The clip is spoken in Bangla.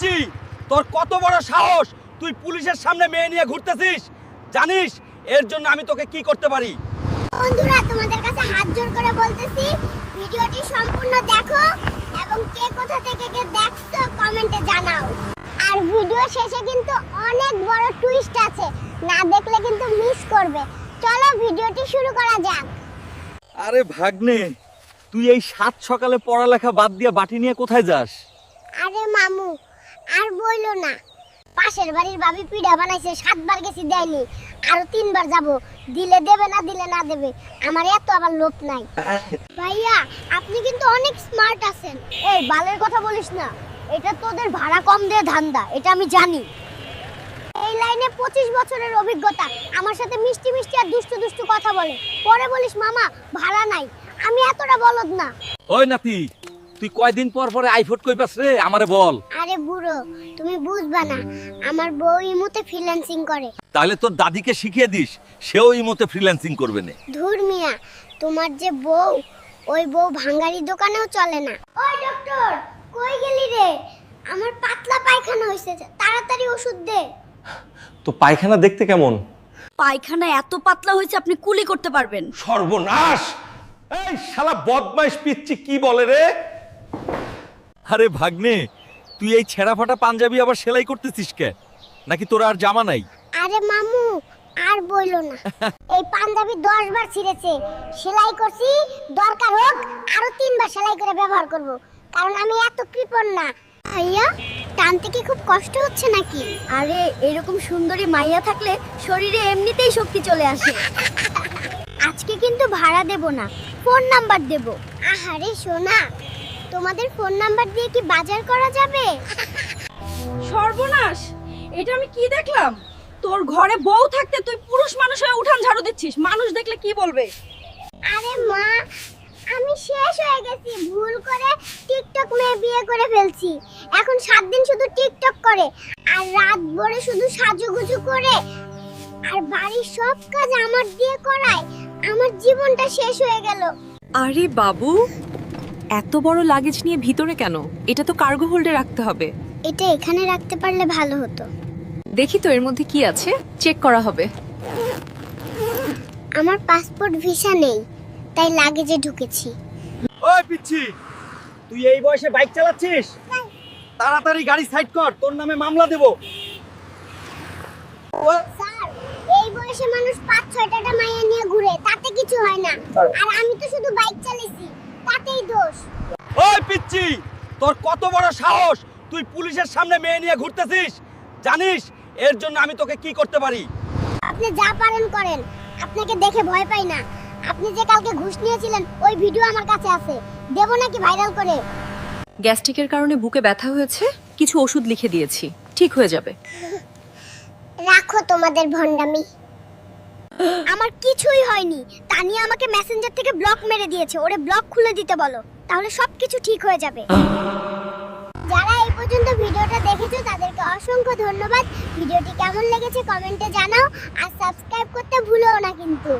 পিচ্ছি তোর কত বড় সাহস? তুই পুলিশের সামনে মেয়ে নিয়ে ঘুরতেছিস জানিস? এর জন্য আমি তোকে কি করতে পারি? বন্ধুরা তোমাদের কাছে হাত জোর করে বলতেছি ভিডিওটি সম্পূর্ণ দেখো এবং কে কোথা থেকে কে দেখছ কমেন্টে জানাও। আর ভিডিও শেষে কিন্তু অনেক বড় টুইস্ট আছে না দেখলে কিন্তু মিস করবে। চলো ভিডিওটি শুরু করা যাক। আরে ভাগ্নে তুই এই সাত সকালে পড়ালেখা বাদ দিয়ে বাটি নিয়ে কোথায় যাস? আরে মামু আর বইলো না। পাশের বাড়ির ভাবি পিঠা বানাইছে, সাতবার গেছি দেয়নি, আরও তিনবার যাব। দিলে দেবে না, দিলে না দেবে, আমার এত আবার লোভ নাই। ভাইয়া, আপনি কিন্তু অনেক স্মার্ট আছেন। এই, বালের কথা বলিস না। এটা তোদের ভাড়া কম দিয়ে ধান্দা, এটা আমি জানি। এই লাইনে পঁচিশ বছরের অভিজ্ঞতা। আমার সাথে মিষ্টি মিষ্টি আর দুষ্টু দুষ্টু কথা বলে। পরে বলিস, মামা, ভাড়া নাই। আমি এতটা বলদ না। ওই নাতি, তুই কয়দিন পর পরে আইফোট কই রে? আমারে বল। আরে বুড়ো তুমি বুঝবা না আমার বউ ইমুতে ফ্রিল্যান্সিং করে। তাহলে তোর দাদিকে শিখিয়ে দিস সেও এই মতে ফ্রিল্যান্সিং করবে না। ধুর মিয়া তোমার যে বউ ওই বউ ভাঙ্গারি দোকানেও চলে না। ওই ডক্টর কই গেলি রে? আমার পাতলা পায়খানা হইছে তাড়াতাড়ি ওষুধ দে। তো পায়খানা দেখতে কেমন? পায়খানা এত পাতলা হয়েছে আপনি কুলি করতে পারবেন। সর্বনাশ! এই শালা বদমাইশ পিচ্ছি কি বলে রে? আরে ভাগ্নে তুই এই ছেঁড়া ফাটা পাঞ্জাবি আবার সেলাই করতেছিস কে? নাকি তোর আর জামা নাই? আরে মামু আর বইলো না। এই পাঞ্জাবি দশ বার ছিঁড়েছে। সেলাই করছি দরকার হোক আরও তিনবার সেলাই করে ব্যবহার করব। কারণ আমি এত কৃপণ না। ভাইয়া টানতে কি খুব কষ্ট হচ্ছে নাকি? আরে এরকম সুন্দরী মাইয়া থাকলে শরীরে এমনিতেই শক্তি চলে আসে। আজকে কিন্তু ভাড়া দেব না ফোন নাম্বার দেব। আহারে সোনা। তোমাদের ফোন নাম্বার দিয়ে কি বাজার করা যাবে? সর্বনাশ! এটা আমি কি দেখলাম? তোর ঘরে বউ থাকতে তুই পুরুষ মানুষ হয়ে উঠান ঝাড়ু দিচ্ছিস। মানুষ দেখলে কি বলবে? আরে মা আমি শেষ হয়ে গেছি। ভুল করে টিকটক মেয়ে বিয়ে করে ফেলছি। এখন সাত দিন শুধু টিকটক করে আর রাত ভরে শুধু সাজুগুজু করে। আর বাড়ির সব কাজ আমার দিয়ে করায়। আমার জীবনটা শেষ হয়ে গেল। আরে বাবু এত বড় লাগেজ নিয়ে ভিতরে কেন? এটা তো কার্গো হোল্ডে রাখতে হবে। এটা এখানে রাখতে পারলে ভালো হতো। দেখি তো এর মধ্যে কি আছে। চেক করা হবে। আমার পাসপোর্ট ভিসা নেই তাই লাগেজে ঢুকেছি। ওই পিচ্ছি তুই এই বয়সে বাইক চালাচ্ছিস? তাড়াতাড়ি গাড়ি সাইড কর তোর নামে মামলা দেব। স্যার এই বয়সে মানুষ পাঁচ ছয়টা মাইয়া নিয়ে ঘুরে তাতে কিছু হয় না। আর আমি তো শুধু বাইক চালিয়েছি। তাতেই দোষ। ওই পিচ্ছি তোর কত বড় সাহস? তুই পুলিশের সামনে মেয়ে নিয়ে ঘুরতেছিস জানিস? এর জন্য আমি তোকে কি করতে পারি? আপনি যা পারেন করেন। আপনাকে দেখে ভয় পাই না। আপনি যে কালকে ঘুষ নিয়েছিলেন ওই ভিডিও আমার কাছে আছে। দেব নাকি ভাইরাল করে? গ্যাস্ট্রিকের কারণে বুকে ব্যথা হয়েছে কিছু ওষুধ লিখে দিয়েছি। ঠিক হয়ে যাবে। রাখো তোমাদের ভন্ডামি আমার কিছুই হয়নি। তানিয়া আমাকে মেসেঞ্জার থেকে ব্লক মেরে দিয়েছে। ওরে ব্লক খুলে দিতে বলো। তাহলে সবকিছু ঠিক হয়ে যাবে। যারা এই পর্যন্ত ভিডিওটা দেখেছ, তাদেরকে অসংখ্য ধন্যবাদ। ভিডিওটি কেমন লেগেছে কমেন্টে জানাও। আর সাবস্ক্রাইব করতে ভুলো না কিন্তু।